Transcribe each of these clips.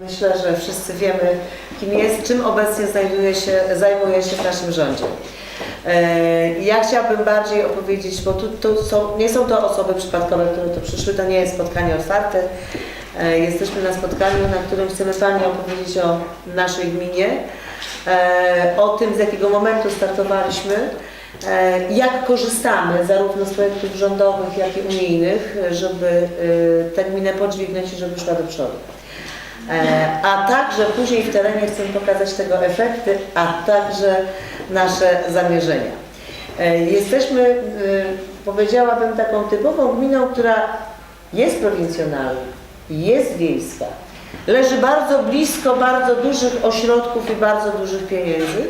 Myślę, że wszyscy wiemy, kim jest, czym obecnie znajduje się, zajmuje się w naszym rządzie. E, Ja chciałabym bardziej opowiedzieć, bo tu, tu są, nie są to osoby przypadkowe, które tu przyszły, to nie jest spotkanie otwarte. E, Jesteśmy na spotkaniu, na którym chcemy Pani opowiedzieć o naszej gminie, e, o tym, z jakiego momentu startowaliśmy, jak korzystamy zarówno z projektów rządowych, jak i unijnych, żeby tę gminę podźwignąć i żeby szła do przodu. E, A także później w terenie chcę pokazać tego efekty, a także nasze zamierzenia. E, Jesteśmy, e, powiedziałabym, taką typową gminą, która jest prowincjonalna, jest wiejska, leży bardzo blisko bardzo dużych ośrodków i bardzo dużych pieniędzy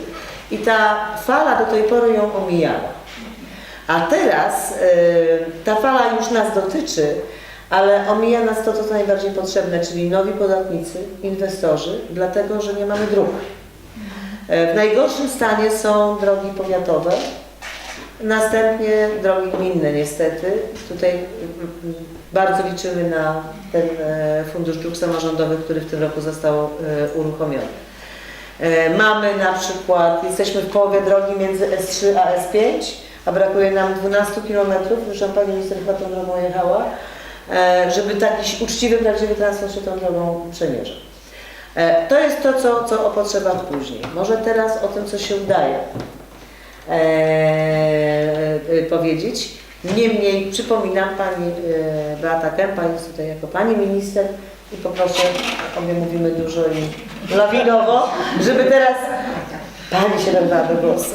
i ta fala do tej pory ją omijała. A teraz ta fala już nas dotyczy, ale omija nas to, co najbardziej potrzebne, czyli nowi podatnicy, inwestorzy, dlatego że nie mamy dróg. E, W najgorszym stanie są drogi powiatowe, następnie drogi gminne niestety. Tutaj mm, mm, bardzo liczymy na ten e, Fundusz Dróg Samorządowych, który w tym roku został e, uruchomiony. Mamy na przykład, jesteśmy w połowie drogi między S3 a S5, a brakuje nam 12 km, zresztą Pani Minister chyba tą drogą jechała, żeby taki uczciwy, prawdziwy transport się tą drogą przemierzał. E, To jest to, co, co o potrzebach później. Może teraz o tym, co się udaje e, e, powiedzieć. Niemniej przypominam Pani e, Beata Kępa jest tutaj jako Pani Minister i poproszę, obie mówimy dużo i lawinowo, żeby teraz Pani się nadała do głosu.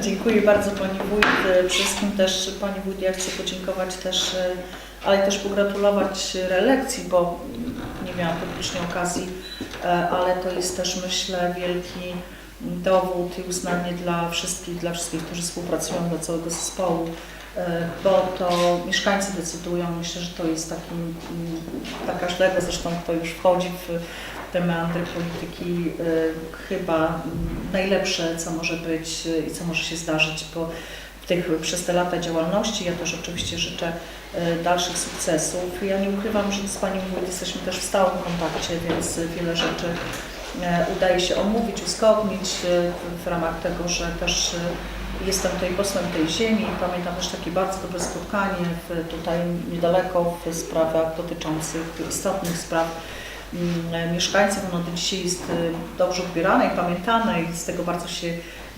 Dziękuję bardzo Pani Wójt. E, Wszystkim też Pani Wójt ja chcę podziękować też, e, ale też pogratulować reelekcji, bo nie miałam publicznie okazji, e, ale to jest też myślę wielki dowód i uznanie dla wszystkich, dla wszystkich, którzy współpracują, dla całego zespołu, e, bo to mieszkańcy decydują. Myślę, że to jest taki mm, dla każdego zresztą, kto już wchodzi w te meandry polityki, e, chyba mm, najlepsze, co może być i co może się zdarzyć, bo tych, przez te lata działalności ja też oczywiście życzę e, dalszych sukcesów. Ja nie ukrywam, że z Panią Wójt jesteśmy też w stałym kontakcie, więc wiele rzeczy e, udaje się omówić, uzgodnić e, w- ramach tego, że też jestem tutaj posłem tej ziemi. Pamiętam też takie bardzo dobre spotkanie tutaj niedaleko w sprawach dotyczących istotnych spraw mm, mieszkańców. Ono do dzisiaj jest dobrze odbierane i pamiętane i z tego bardzo się,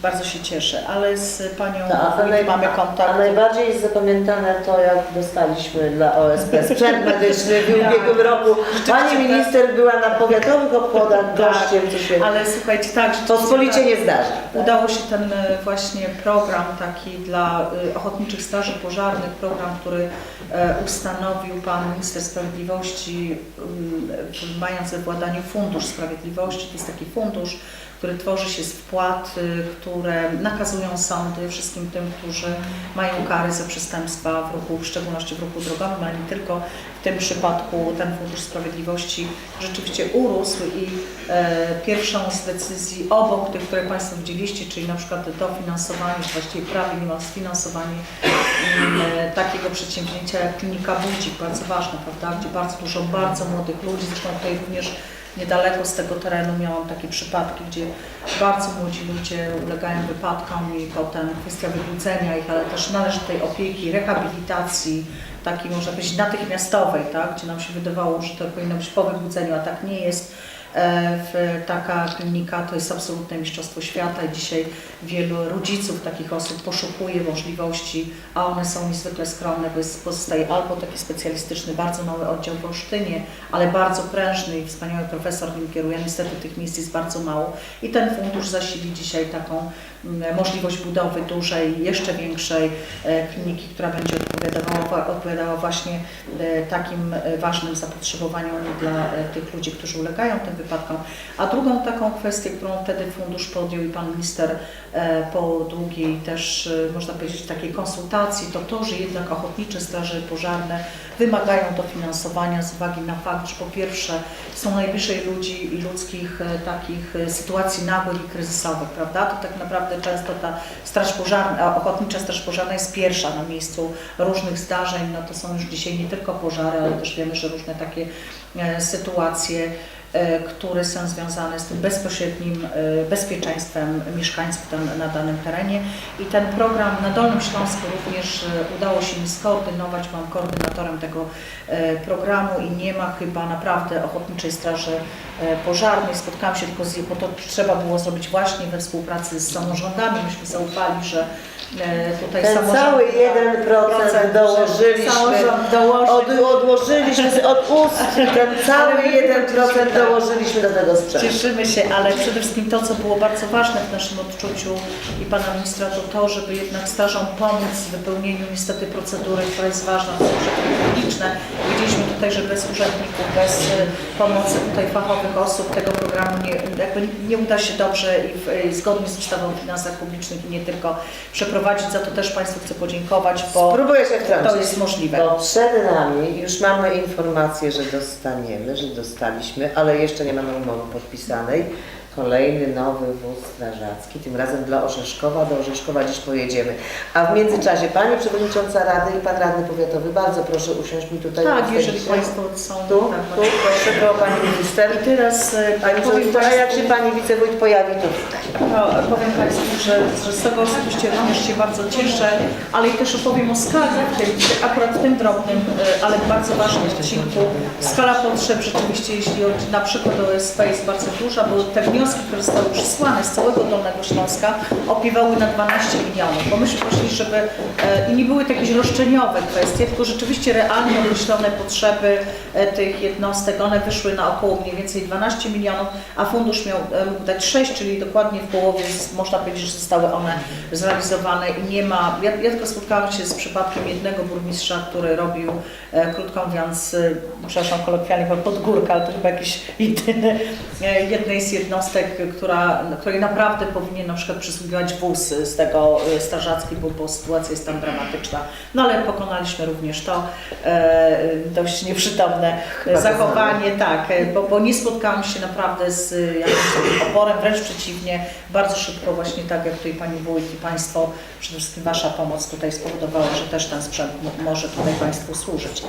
bardzo się cieszę. Ale z Panią a, Wójt naj, mamy a kontakt. najbardziej jest zapamiętane to, jak dostaliśmy dla OSP sprzęt medyczny w ubiegłym roku. Pani minister była na powiatowych obchodach gościem, co się Ale słuchajcie, tak, pospolicie nie zdarzy. Udało się ten e, właśnie program taki dla e, ochotniczych straży pożarnych, program, który e, ustanowił Pan Minister Sprawiedliwości, mając we władaniu Fundusz Sprawiedliwości. To jest taki fundusz, który tworzy się z wpłat, które nakazują sądy wszystkim tym, którzy mają kary za przestępstwa w ruchu, w szczególności w ruchu drogowym, ale nie tylko. W tym przypadku ten Fundusz Sprawiedliwości rzeczywiście urósł i e, pierwszą z decyzji obok tych, które Państwo widzieliście, czyli na przykład dofinansowanie, czy właściwie prawie niemal sfinansowanie mm, e, takiego przedsięwzięcia jak Klinika Budzik, bardzo ważne, prawda, gdzie bardzo dużo bardzo młodych ludzi, zresztą tutaj również niedaleko z tego terenu miałam takie przypadki, gdzie bardzo młodzi ludzie ulegają wypadkom i potem kwestia wybudzenia ich, ale też należytej opieki, rehabilitacji, takiej można powiedzieć natychmiastowej, tak? gdzie nam się wydawało, że to powinno być po wybudzeniu, a tak nie jest. E, W, taka klinika to jest absolutne mistrzostwo świata i dzisiaj wielu rodziców takich osób poszukuje możliwości, a one są niezwykle skromne, bo pozostaje albo taki specjalistyczny, bardzo mały oddział w Olsztynie, ale bardzo prężny i wspaniały profesor nim kieruje. Niestety tych miejsc jest bardzo mało i ten fundusz zasili dzisiaj taką możliwość budowy dużej, jeszcze większej e, kliniki, która będzie odpowiadała, odpowiadała właśnie e, takim e, ważnym zapotrzebowaniom dla tych ludzi, którzy ulegają tym wypadkom. A drugą taką kwestię, którą wtedy fundusz podjął i pan minister po długiej też, można powiedzieć, takiej konsultacji, to to, że jednak ochotnicze straże pożarne wymagają dofinansowania z uwagi na fakt, że po pierwsze są najbliżej ludzi i ludzkich e, takich e, sytuacji nagłych i kryzysowych, prawda? To tak naprawdę często ta straż pożarna, ochotnicza straż pożarna jest pierwsza na miejscu różnych zdarzeń, no to są już dzisiaj nie tylko pożary, ale też wiemy, że różne takie e, sytuacje które są związane z tym bezpośrednim e, bezpieczeństwem mieszkańców tam, na danym terenie. I ten program na Dolnym Śląsku również e, udało się mi skoordynować. Byłam koordynatorem tego e, programu i nie ma chyba naprawdę Ochotniczej Straży e, Pożarnej. Spotkałam się tylko z, bo to trzeba było zrobić właśnie we współpracy z samorządami. Myśmy zaufali, że e, tutaj Ten samorząd- cały 1% dołożyliśmy. Samorząd dołożył. Od, odłożyliśmy od ust, ten cały 1% dołożyliśmy do tego sprzętu. Cieszymy się, ale przede wszystkim to, co było bardzo ważne w naszym odczuciu i Pana Ministra, to to, żeby jednak strażom pomóc w wypełnieniu niestety procedury, która jest ważna, to są urzędy publiczne. Widzieliśmy tutaj, że bez urzędników, bez y, pomocy tutaj fachowych osób tego programu nie, jakby nie uda się dobrze i, w, i zgodnie z ustawą o finansach publicznych i nie tylko przeprowadzić. Za to też Państwu chcę podziękować, bo Spróbuję się wtrącić. to jest możliwe. Bo przed nami już mamy informację, że dostaniemy, że dostaliśmy, ale jeszcze nie mamy umowy podpisanej. Kolejny nowy wóz strażacki, tym razem dla Orzeszkowa. Do Orzeszkowa dziś pojedziemy. A w międzyczasie Pani Przewodnicząca Rady i Pan Radny Powiatowy, bardzo proszę usiąść mi tutaj. Tak, jeżeli. Państwo są... Tu, tak, tu, proszę, była Pani Minister. I teraz e, Pani powiem a jak Państwu- się Pani Wicewójt pojawi, to tutaj. No, powiem Państwu, że, że z tego osobiście również się bardzo cieszę, ale i też opowiem o skali, akurat w tym drobnym, e, ale bardzo ważnym odcinku. Skala potrzeb rzeczywiście, jeśli na przykład o OSP jest bardzo duża, bo te wnioski, które zostały przysłane z całego Dolnego Śląska opiewały na 12 milionów, bo myśmy poszli, żeby e, i nie były to jakieś roszczeniowe kwestie, tylko rzeczywiście realnie określone potrzeby e, tych jednostek, one wyszły na około mniej więcej 12 milionów, a fundusz miał e, mógł dać 6, czyli dokładnie w połowie można powiedzieć, że zostały one zrealizowane. I nie ma, ja, ja tylko spotkałam się z przypadkiem jednego burmistrza, który robił, e, krótko mówiąc, e, przepraszam kolokwialnie, powiem podgórka, ale to chyba jakiś jedyny, e, jednej z jednostek, która, której naprawdę powinien na przykład przysługiwać wóz z tego e, strażacki, bo, bo sytuacja jest tam dramatyczna. No ale pokonaliśmy również to e, dość nieprzytomne Chyba zachowanie, tak, e, bo, bo nie spotkałam się naprawdę z e, jakimś oporem, wręcz przeciwnie, bardzo szybko właśnie tak jak tutaj Pani Wójt i Państwo, przede wszystkim Wasza pomoc tutaj spowodowała, że też ten sprzęt mo- może tutaj Państwu służyć.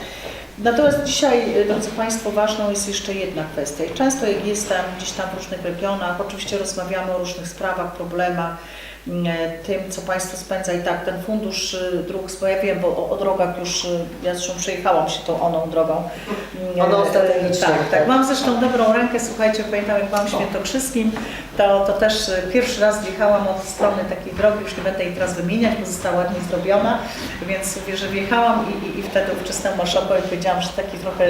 Natomiast dzisiaj, e, drodzy Państwo, ważną jest jeszcze jedna kwestia. I często jak jestem gdzieś tam w różnych regionach, oczywiście rozmawiamy o różnych sprawach, problemach, tym, co Państwo spędza i tak, ten fundusz e, dróg, bo ja wiem, bo o, o drogach już, e, ja zresztą przejechałam się tą oną drogą. Oną e, strategiczną, Tak, tak. tak. Mam zresztą dobrą rękę, słuchajcie, pamiętam jak byłam w Świętokrzyskim, to, to też e, pierwszy raz wjechałam od strony takiej drogi, już nie będę jej teraz wymieniać, bo została ładnie zrobiona, więc mówię, że wjechałam i, i, i wtedy ówczesnemu marszałkowi powiedziałam, że taki trochę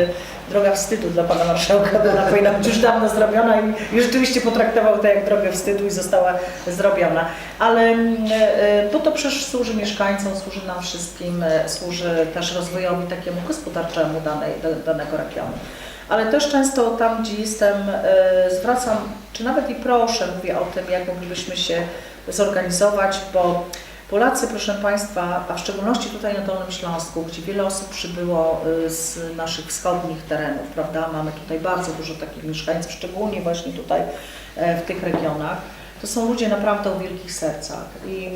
droga wstydu dla pana marszałka, bo ona powinna być już dawno zrobiona i, i rzeczywiście potraktował to jak drogę wstydu i została zrobiona. Ale mm, e, bo to przecież służy mieszkańcom, służy nam wszystkim, e, służy też rozwojowi takiemu gospodarczemu danej, da- danego regionu. Ale też często tam, gdzie jestem, e, zwracam, czy nawet i proszę, mówię o tym, jak moglibyśmy się zorganizować, bo Polacy, proszę Państwa, a w szczególności tutaj na Dolnym Śląsku, gdzie wiele osób przybyło z naszych wschodnich terenów, prawda? Mamy tutaj bardzo dużo takich mieszkańców, szczególnie właśnie tutaj w tych regionach. To są ludzie naprawdę o wielkich sercach. I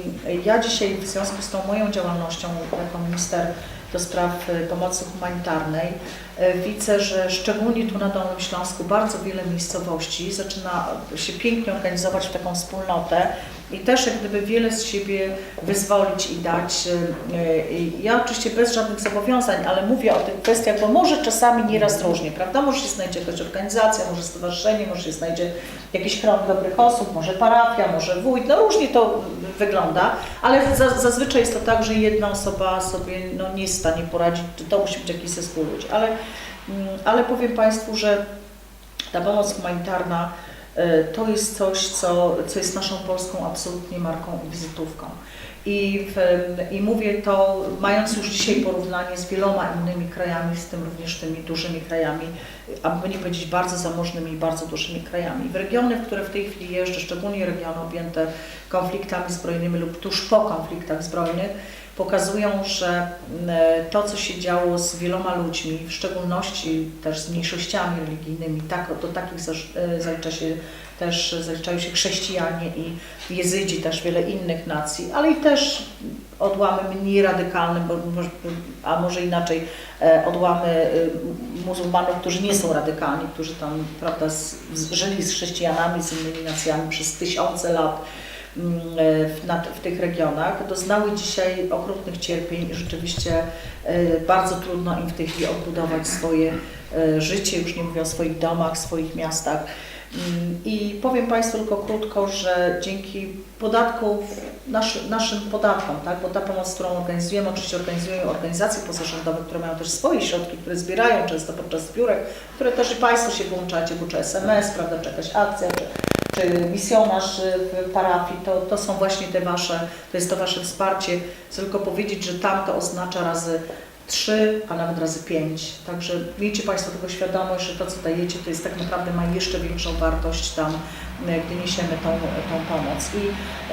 ja dzisiaj w związku z tą moją działalnością jako minister do spraw pomocy humanitarnej widzę, że szczególnie tu na Dolnym Śląsku bardzo wiele miejscowości zaczyna się pięknie organizować w taką wspólnotę i też jak gdyby wiele z siebie wyzwolić i dać. E, e, Ja oczywiście bez żadnych zobowiązań, ale mówię o tych kwestiach, bo może czasami nieraz różnie, prawda? Może się znajdzie jakaś organizacja, może stowarzyszenie, może się znajdzie jakiś krąg dobrych osób, może parafia, może wójt, no różnie to wygląda, ale za, zazwyczaj jest to tak, że jedna osoba sobie no, nie jest w stanie poradzić, to musi być jakiś zespół ludzi, ale, ale powiem Państwu, że ta pomoc humanitarna e, to jest coś, co, co jest naszą polską absolutnie marką i wizytówką. I, w, I mówię to mając już dzisiaj porównanie z wieloma innymi krajami, z tym również tymi dużymi krajami, aby nie powiedzieć bardzo zamożnymi i bardzo dużymi krajami. W regiony, w które w tej chwili jeżdżę, szczególnie regiony objęte konfliktami zbrojnymi lub tuż po konfliktach zbrojnych, pokazują, że to, co się działo z wieloma ludźmi, w szczególności też z mniejszościami religijnymi, tak, do takich e, zalicza się też zaliczają się chrześcijanie i jezydzi, też wiele innych nacji, ale i też odłamy mniej radykalne, a może inaczej, e, odłamy e, muzułmanów, którzy nie są radykalni, którzy tam prawda, żyli z chrześcijanami, z innymi nacjami przez tysiące lat w, na, w tych regionach, doznały dzisiaj okrutnych cierpień i rzeczywiście e, bardzo trudno im w tej chwili odbudować swoje e, życie, już nie mówię o swoich domach, swoich miastach. Mm, I powiem Państwu tylko krótko, że dzięki podatków, naszy, naszym podatkom, tak, bo ta pomoc, którą organizujemy, oczywiście organizują organizacje pozarządowe, które mają też swoje środki, które zbierają często podczas zbiórek, które też i Państwo się włączacie, bo czy SMS, prawda, czy jakaś akcja, czy, czy misjonarz w parafii, to, to są właśnie te Wasze, to jest to Wasze wsparcie. Chcę tylko powiedzieć, że tam to oznacza razy trzy, a nawet razy pięć. Także miejcie Państwo tego świadomość, że to, co dajecie, to jest tak naprawdę ma jeszcze większą wartość tam, e, gdy niesiemy tą, tą pomoc. I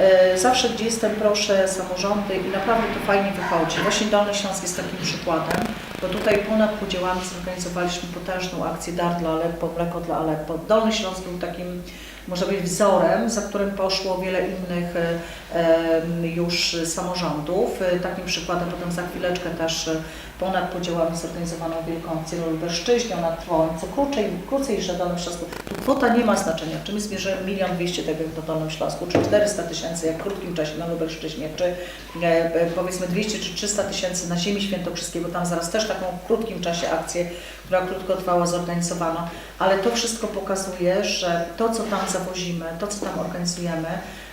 e, zawsze, gdzie jestem, proszę samorządy i naprawdę to fajnie wychodzi. Właśnie Dolny Śląsk jest takim przykładem, bo tutaj ponad podziałami zorganizowaliśmy potężną akcję Dar dla Aleppo, Mleko dla Aleppo. Dolny Śląsk był takim może być wzorem, za którym poszło wiele innych e, już samorządów. E, Takim przykładem potem za chwileczkę też e, ponad podziałami zorganizowaną wielką akcję na Lubelszczyźnią, nad Trwą, co krócej, krócej niż na Dolnym Śląsku. Tu kwota nie ma znaczenia, czy my zmierzymy milion dwieście tak jak na Dolnym Śląsku, czy 400 tysięcy jak w krótkim czasie na Lubelszczyźnie, czy powiedzmy 200 czy 300 tysięcy na Ziemi Świętokrzyskiej, bo tam zaraz też taką w krótkim czasie akcję, która krótko trwała, zorganizowano. Ale to wszystko pokazuje, że to, co tam zawozimy, to, co tam organizujemy,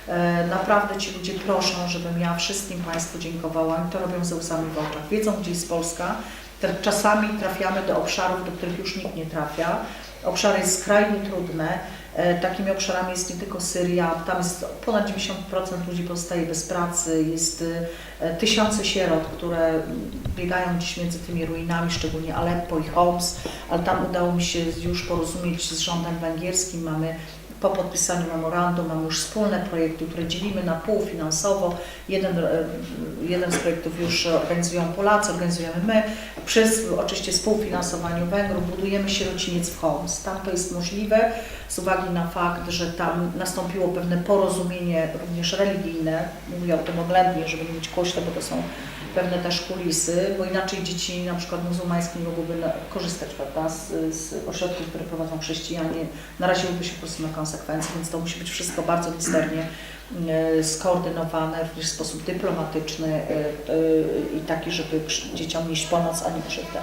e, naprawdę ci ludzie proszą, żebym ja wszystkim Państwu dziękowała. Oni to robią ze łzami w oczach. Wiedzą, gdzie jest Polska. Czasami trafiamy do obszarów, do których już nikt nie trafia. Obszary skrajnie trudne. E, Takimi obszarami jest nie tylko Syria, tam jest ponad 90% ludzi pozostaje bez pracy, jest e, tysiące sierot, które biegają dziś między tymi ruinami, szczególnie Aleppo i Homs, ale tam udało mi się już porozumieć z rządem węgierskim, mamy po podpisaniu memorandum mamy już wspólne projekty, które dzielimy na pół finansowo. Jeden, e, jeden z projektów już organizują Polacy, organizujemy my. Przez oczywiście współfinansowaniu Węgrów budujemy sierociniec w Homs. Tam to jest możliwe z uwagi na fakt, że tam nastąpiło pewne porozumienie również religijne. Mówię o tym oględnie, żeby nie być bo to są pewne też kulisy, bo inaczej dzieci na przykład muzułmańskie nie mogłyby korzystać prawda, z, z ośrodków, które prowadzą chrześcijanie, naraziłyby się po prostu na więc to musi być wszystko bardzo misternie e, skoordynowane, w sposób dyplomatyczny e, e, i taki, żeby dzieciom nieść pomoc, a nie krzywdę.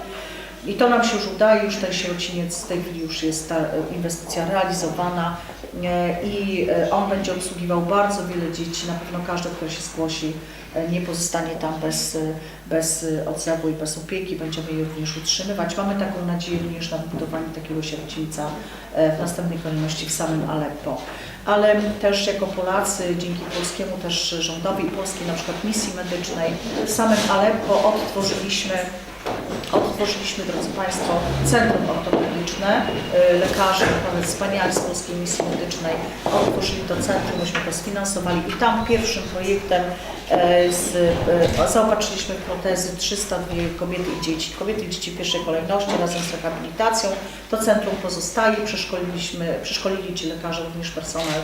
I to nam się już udaje, już ten sierociniec w tej chwili już jest ta e, inwestycja realizowana i e, on będzie obsługiwał bardzo wiele dzieci, na pewno każde, które się zgłosi, e, nie pozostanie tam bez, bez odzewu i bez opieki, będziemy je również utrzymywać. Mamy taką nadzieję również na wybudowanie takiego sierocińca w następnej kolejności w samym Aleppo. Ale też jako Polacy, dzięki polskiemu też rządowi i polskiej na przykład misji medycznej, w samym Aleppo odtworzyliśmy Otworzyliśmy, drodzy Państwo, centrum ortopedyczne. Y, Lekarze, naprawdę wspaniali z Polskiej Misji Medycznej otworzyli to centrum, myśmy to sfinansowali i tam pierwszym projektem e, z, e, zaopatrzyliśmy protezy 302 kobiety i dzieci. Kobiety i dzieci w pierwszej kolejności razem z rehabilitacją. To centrum pozostaje, przeszkoliliśmy, przeszkolili ci lekarze również personel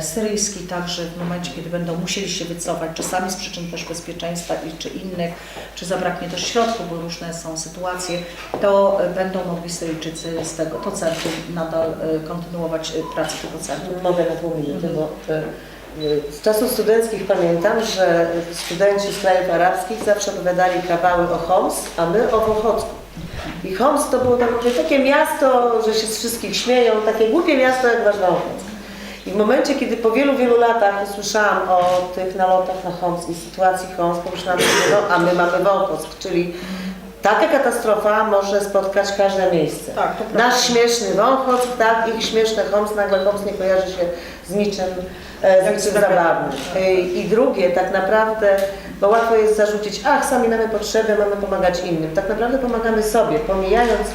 syryjski, także w momencie, kiedy będą musieli się wycofać, czasami z przyczyn też bezpieczeństwa i czy innych, czy zabraknie też środków, bo różne są sytuacje, to e, będą mogli Syryjczycy z tego, to centrum nadal e, kontynuować e, pracę tego centrum. Mogę na pół minuty, bo z czasów studenckich pamiętam, że studenci z krajów arabskich zawsze opowiadali kawały o Homs, a my o Wochocku. I Homs to było tak, mówię, takie miasto, że się z wszystkich śmieją, takie głupie miasto jak Wochock. I w momencie, kiedy po wielu, wielu latach usłyszałam o tych nalotach na Homs i sytuacji Homs, pomyślałam sobie, no a my mamy Wochock, czyli taka katastrofa może spotkać każde miejsce. Tak. Nasz śmieszny Wąchock, tak, ich śmieszny Homs, nagle Homs nie kojarzy się z niczym, e, z niczym z zabawnym. E, I drugie, tak naprawdę, bo łatwo jest zarzucić, ach, sami mamy potrzeby, mamy pomagać innym. Tak naprawdę pomagamy sobie, pomijając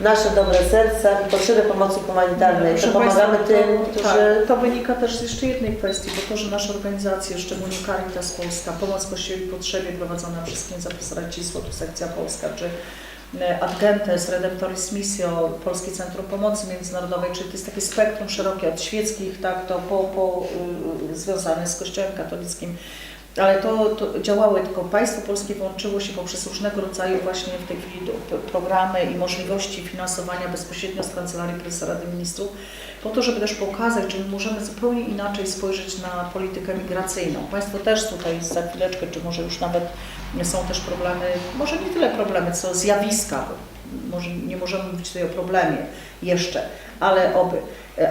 nasze dobre serca i potrzeby pomocy humanitarnej, to pomagamy Państwa, tym, to, którzy... tak, to wynika też z jeszcze jednej kwestii, bo to, że nasze organizacje, szczególnie Caritas Polska, Pomoc Kościołowi w Potrzebie prowadzona przez księdza profesora Cisło, tu sekcja polska, czy e, Adgentes, Redemptoris Missio, Polskie Centrum Pomocy Międzynarodowej, czyli to jest takie spektrum szerokie od świeckich, tak, to po, po y, związane z Kościołem katolickim. Ale to, to działały, tylko państwo polskie włączyło się poprzez różnego rodzaju właśnie w tej chwili programy i możliwości finansowania bezpośrednio z Kancelarii Prezesa Rady Ministrów, po to, żeby też pokazać, że my możemy zupełnie inaczej spojrzeć na politykę migracyjną. Państwo też tutaj za chwileczkę, czy może już nawet są też problemy, może nie tyle problemy, co zjawiska, może nie możemy mówić tutaj o problemie jeszcze, ale oby,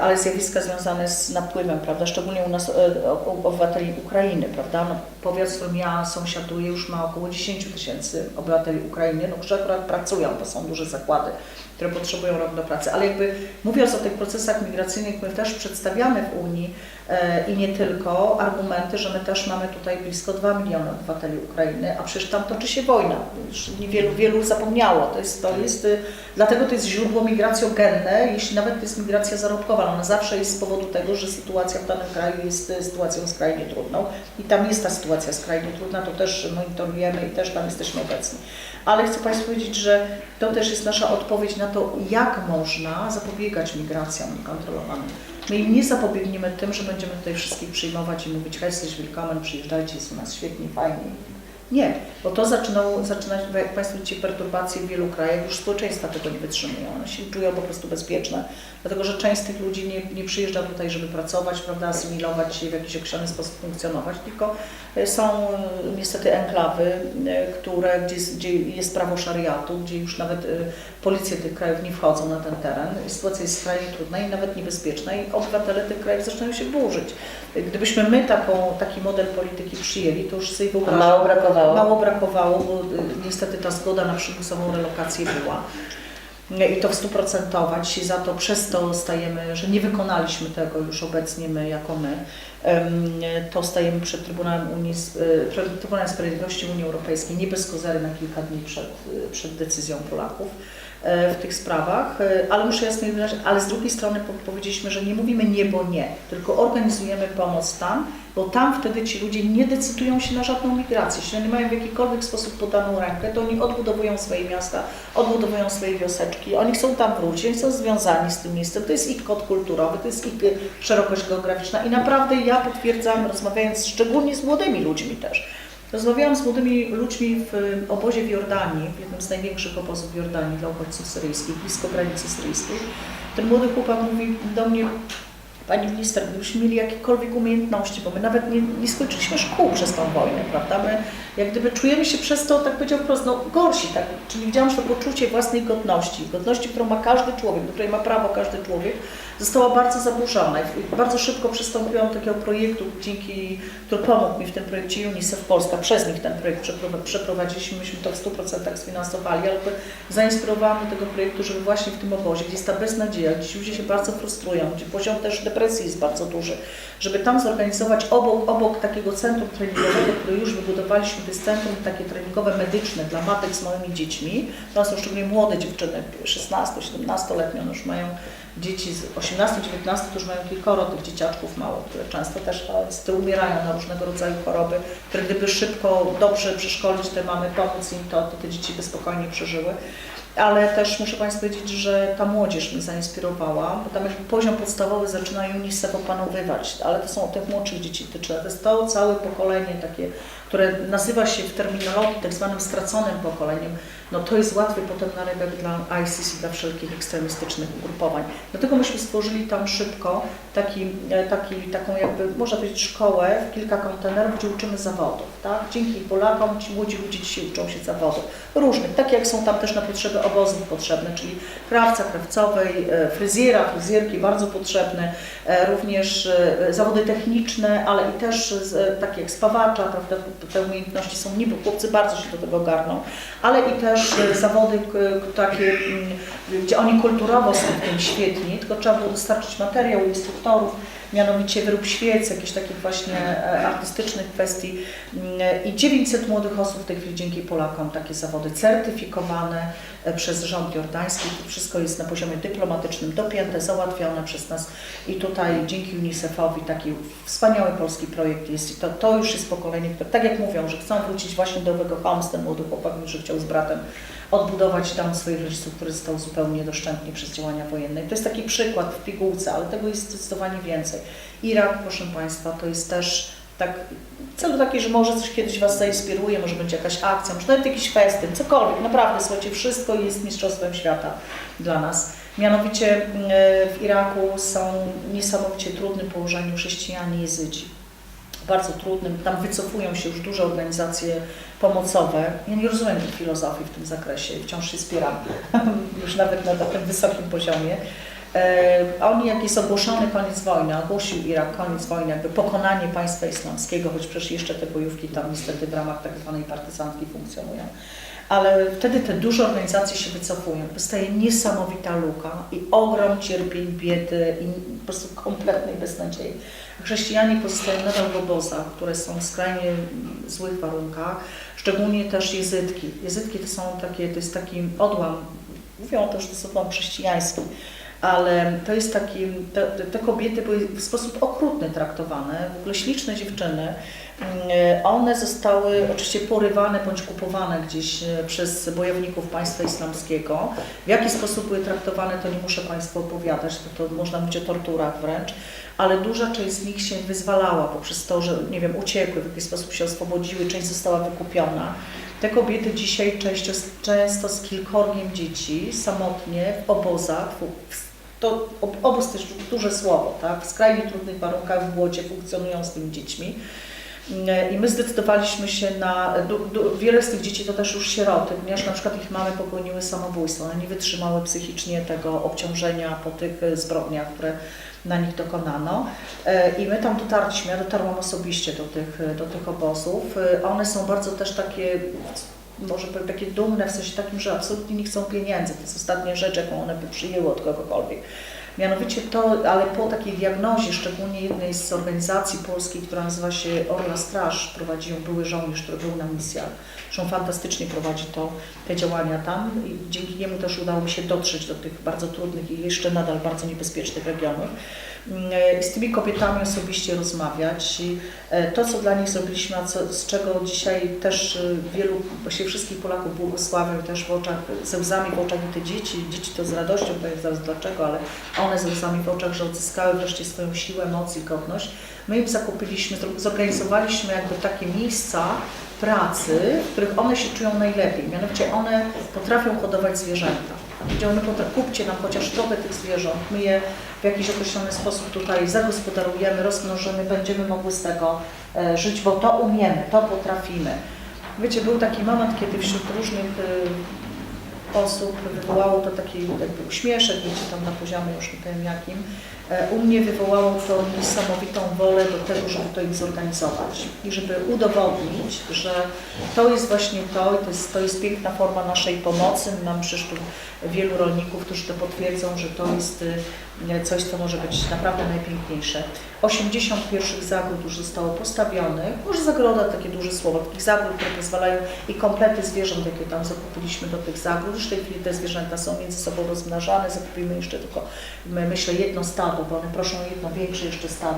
ale zjawiska związane z napływem, prawda, szczególnie u nas e, o- obywateli Ukrainy, prawda, no, powiat, z którym ja sąsiaduję już ma około 10 tysięcy obywateli Ukrainy, no, którzy akurat pracują, to są duże zakłady, które potrzebują rok do pracy, ale jakby mówiąc o tych procesach migracyjnych, my też przedstawiamy w Unii e, i nie tylko argumenty, że my też mamy tutaj blisko 2 miliony obywateli Ukrainy, a przecież tam toczy się wojna. Już niewielu wielu zapomniało. To jest, to jest, y, dlatego to jest źródło migracjogenne, jeśli nawet to jest migracja zarobkowa. Ona zawsze jest z powodu tego, że sytuacja w danym kraju jest y, sytuacją skrajnie trudną i tam jest ta sytuacja skrajnie trudna, to też monitorujemy i też tam jesteśmy obecni. Ale chcę Państwu powiedzieć, że to też jest nasza odpowiedź na to, jak można zapobiegać migracjom niekontrolowanym. My im nie zapobiegniemy tym, że będziemy tutaj wszystkich przyjmować i mówić, hej, jesteś willkommen, przyjeżdżajcie, jest u nas świetnie, fajnie. Nie, bo to zaczyną, zaczyna, jak Państwo widzicie, perturbacje w wielu krajach, już społeczeństwa tego nie wytrzymują, one się czują po prostu bezpieczne, dlatego że część z tych ludzi nie, nie przyjeżdża tutaj, żeby pracować, prawda, asymilować się w jakiś określony sposób funkcjonować, tylko e, są e, niestety enklawy, e, które, gdzie, jest- gdzie jest prawo szariatu, gdzie już nawet policje tych krajów nie wchodzą na ten teren. Sytuacja jest skrajnie trudna i nawet niebezpieczna i obywatele tych krajów zaczynają się burzyć. Gdybyśmy my taką, taki model polityki przyjęli, to już sobie wyobrażam, brakowało. Mało brakowało, bo y, niestety ta zgoda na przymusową relokację była. I to w stuprocentowa. Dzisiaj za to przez to stajemy, że nie wykonaliśmy tego już obecnie my jako my. To stajemy przed Trybunałem, Unii, y, przed Trybunałem Sprawiedliwości Unii Europejskiej nie bez kozery na kilka dni przed, y, przed decyzją Polaków w tych sprawach, E, ale muszę jasno wyrazić, ale z drugiej strony po- powiedzieliśmy, że nie mówimy nie, bo nie, tylko organizujemy pomoc tam, bo tam wtedy ci ludzie nie decydują się na żadną migrację. Jeśli oni mają w jakikolwiek sposób podaną rękę, to oni odbudowują swoje miasta, odbudowują swoje wioseczki, oni chcą tam wrócić, oni są związani z tym miejscem, to jest ich kod kulturowy, to jest ich y, szerokość geograficzna i naprawdę ja potwierdzam, rozmawiając szczególnie z młodymi ludźmi też, Rozmawiałam z młodymi ludźmi w y, obozie w Jordanii, w jednym z największych obozów w Jordanii dla uchodźców syryjskich, blisko granicy syryjskiej. Ten młody chłopak mówi do mnie, Pani minister, gdybyśmy mieli jakiekolwiek umiejętności, bo my nawet nie, nie skończyliśmy szkół przez tą wojnę, prawda? My jak gdyby czujemy się przez to, tak powiedział wprost, no gorsi, tak? Czyli widziałam, że to poczucie własnej godności, godności, którą ma każdy człowiek, do której ma prawo każdy człowiek, została bardzo zaburzona. I bardzo szybko przystąpiłam do takiego projektu, dzięki, który pomógł mi w tym projekcie UNICEF Polska. Przez nich ten projekt przeprowa- przeprowadziliśmy, myśmy to w 100% sfinansowali, ale zainspirowałam do tego projektu, żeby właśnie w tym obozie, gdzie jest ta beznadzieja, gdzie ludzie się bardzo frustrują, gdzie poziom też depresji jest bardzo duży, żeby tam zorganizować obok, obok takiego centrum treningowego, które już wybudowaliśmy, to jest centrum takie treningowe, medyczne dla matek z małymi dziećmi. To są szczególnie młode dziewczyny, 16-17-letnie, one już mają dzieci z 18-19, to już mają kilkoro tych dzieciaczków małych, które często też niestety umierają na różnego rodzaju choroby, które gdyby szybko, dobrze przeszkolić te mamy, pomóc im, to, to te dzieci by spokojnie przeżyły. Ale też muszę Państwu powiedzieć, że ta młodzież mnie zainspirowała, bo tam jakby poziom podstawowy zaczyna UNICEF opanowywać, ale to są tych młodszych dzieci tyczy. To jest to całe pokolenie takie, które nazywa się w terminologii tak zwanym straconym pokoleniem. No to jest łatwy potem na rybek dla ISIS i dla wszelkich ekstremistycznych ugrupowań. Dlatego myśmy stworzyli tam szybko taki, e, taki, taką jakby, można powiedzieć, szkołę w kilka kontenerów, gdzie uczymy zawodów. Tak? Dzięki Polakom ci młodzi ludzie dzisiaj uczą się zawodów różnych, takie jak są tam też na potrzeby obozów potrzebne, czyli krawca, krawcowej, e, fryzjera, fryzjerki bardzo potrzebne, e, również zawody techniczne, ale i też takie jak spawacza, prawda, te umiejętności są niby, chłopcy bardzo się do tego garną, ale i też e, zawody k- takie, mm, gdzie oni kulturowo są w tym świetni, tylko trzeba było dostarczyć materiał, instruktorów, mianowicie wyrób świec, jakichś takich właśnie e, artystycznych kwestii. Mm, i 900 młodych osób w tej chwili dzięki Polakom takie zawody certyfikowane e, przez rząd jordański. To wszystko jest na poziomie dyplomatycznym dopięte, załatwione przez nas. I tutaj dzięki UNICEF-owi taki wspaniały polski projekt jest. I to, to już jest pokolenie, które tak jak mówią, że chcą wrócić właśnie do owego Homs, ten młody chłopak, że chciał z bratem odbudować tam swoich rodziców, który został zupełnie doszczętnie przez działania wojenne. To jest taki przykład w pigułce, ale tego jest zdecydowanie więcej. Irak, proszę Państwa, to jest też Tak, celu taki, że może coś kiedyś Was zainspiruje, może będzie jakaś akcja, może nawet jakiś festyn, cokolwiek. Naprawdę, słuchajcie, wszystko jest mistrzostwem świata dla nas. Mianowicie e, w Iraku są niesamowicie trudnym położeniu chrześcijanie i jezydzi. Bardzo trudnym. Tam wycofują się już duże organizacje pomocowe. Ja nie rozumiem tej filozofii w tym zakresie, wciąż się spieram, już nawet na takim wysokim poziomie. E, Oni, jak jest ogłoszony koniec wojny, ogłosił Irak koniec wojny, jakby pokonanie państwa islamskiego, choć przecież jeszcze te bojówki tam niestety w ramach tak zwanej partyzantki funkcjonują. Ale wtedy te duże organizacje się wycofują, powstaje niesamowita luka i ogrom cierpień, biedy i po prostu kompletnej beznadziei. Chrześcijanie pozostają nadal w obozach, które są w skrajnie złych warunkach, szczególnie też jezytki. Jezytki to są takie, to jest taki odłam, mówią też, to jest odłam ale to jest taki, te, te kobiety były w sposób okrutny traktowane, w ogóle śliczne dziewczyny. Mm, One zostały oczywiście porywane bądź kupowane gdzieś e, przez bojowników państwa islamskiego. W jaki sposób były traktowane, to nie muszę Państwu opowiadać, to, to można mówić o torturach wręcz, ale duża część z nich się wyzwalała poprzez to, że nie wiem, uciekły, w jakiś sposób się oswobodziły, część została wykupiona. Te kobiety dzisiaj często, często z kilkorgiem dzieci, samotnie, w obozach, w, to ob- obóz też duże słowo, tak? w skrajnie trudnych warunkach, w błocie funkcjonują z tymi dziećmi. I my zdecydowaliśmy się na, wiele z tych dzieci to też już sieroty, ponieważ na przykład ich mamy popełniły samobójstwo, one nie wytrzymały psychicznie tego obciążenia po tych e, zbrodniach, które na nich dokonano. E, I my tam dotarliśmy, ja dotarłam osobiście do tych, e, do tych obozów. E, One są bardzo też takie, może powiem, takie dumne w sensie takim, że absolutnie nie chcą pieniędzy. To jest ostatnia rzecz, jaką one by przyjęły od kogokolwiek. Mianowicie to, ale po takiej diagnozie, szczególnie jednej z organizacji polskiej, która nazywa się Orla Straż, prowadzi ją były żołnierz, który był na misjach. Zresztą fantastycznie prowadzi to, te działania tam i dzięki niemu też udało mi się dotrzeć do tych bardzo trudnych i jeszcze nadal bardzo niebezpiecznych regionów. I z tymi kobietami osobiście rozmawiać. I e, to, co dla nich zrobiliśmy, a co, z czego dzisiaj też e, wielu, właściwie wszystkich Polaków błogosławię też w oczach, ze łzami w oczach i te dzieci, dzieci to z radością, powiem zaraz dlaczego, ale one ze łzami w oczach, że odzyskały wreszcie swoją siłę, moc i godność. My im zakupiliśmy, zor- zorganizowaliśmy jakby takie miejsca pracy, w których one się czują najlepiej. Mianowicie one potrafią hodować zwierzęta. Powiedział, kupcie nam chociaż trochę tych zwierząt, my je w jakiś określony sposób tutaj zagospodarujemy, rozmnożymy, będziemy mogły z tego e, żyć, bo to umiemy, to potrafimy. Wiecie, był taki moment, kiedy wśród różnych e, osób wywołało to taki jakby uśmieszek, wiecie, tam na poziomie już nie wiem jakim. E, U mnie wywołało to niesamowitą wolę do tego, żeby to im zorganizować i żeby udowodnić, że to jest właśnie to i to jest, to jest piękna forma naszej pomocy. Mam przyszło wielu rolników, którzy to potwierdzą, że to jest y, coś, co może być naprawdę najpiękniejsze. 80 pierwszych zagród już zostało postawionych, może zagroda takie duże słowo, takich zagród, które pozwalają i komplety zwierząt, jakie tam zakupiliśmy do tych zagród. Już w tej chwili te zwierzęta są między sobą rozmnażane, zakupimy jeszcze tylko, my- myślę, jedno stado, bo one proszą o jedno większe jeszcze stado.